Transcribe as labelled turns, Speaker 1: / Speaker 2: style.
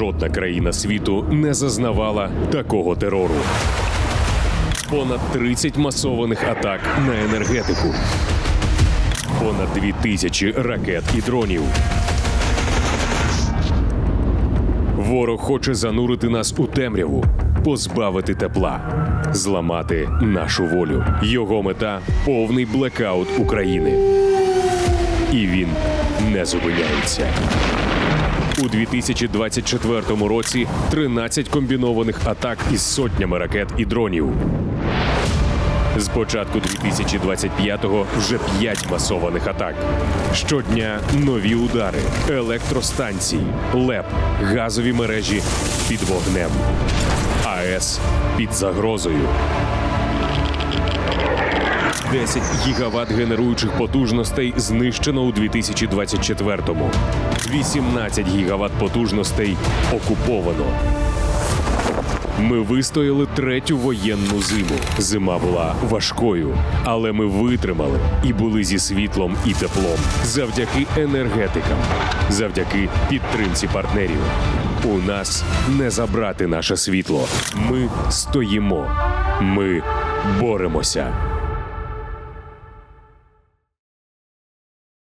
Speaker 1: жодна країна світу не зазнавала такого терору. Понад 30 масованих атак на енергетику, понад 2 тисячі ракет і дронів. Ворог хоче занурити нас у темряву, позбавити тепла, зламати нашу волю. Його мета повний блекаут України. Не зупиняється. У 2024 році 13 комбінованих атак із сотнями ракет і дронів. З початку 2025-го вже 5 масованих атак. Щодня нові удари, електростанції, ЛЕП, газові мережі під вогнем. АЕС під загрозою. 10 гігават генеруючих потужностей знищено у 2024-му. 18 гігават потужностей окуповано. Ми вистояли третю воєнну зиму. Зима була важкою, але ми витримали і були зі світлом і теплом завдяки енергетикам, завдяки підтримці партнерів. У нас не забрати наше світло. Ми стоїмо, ми боремося.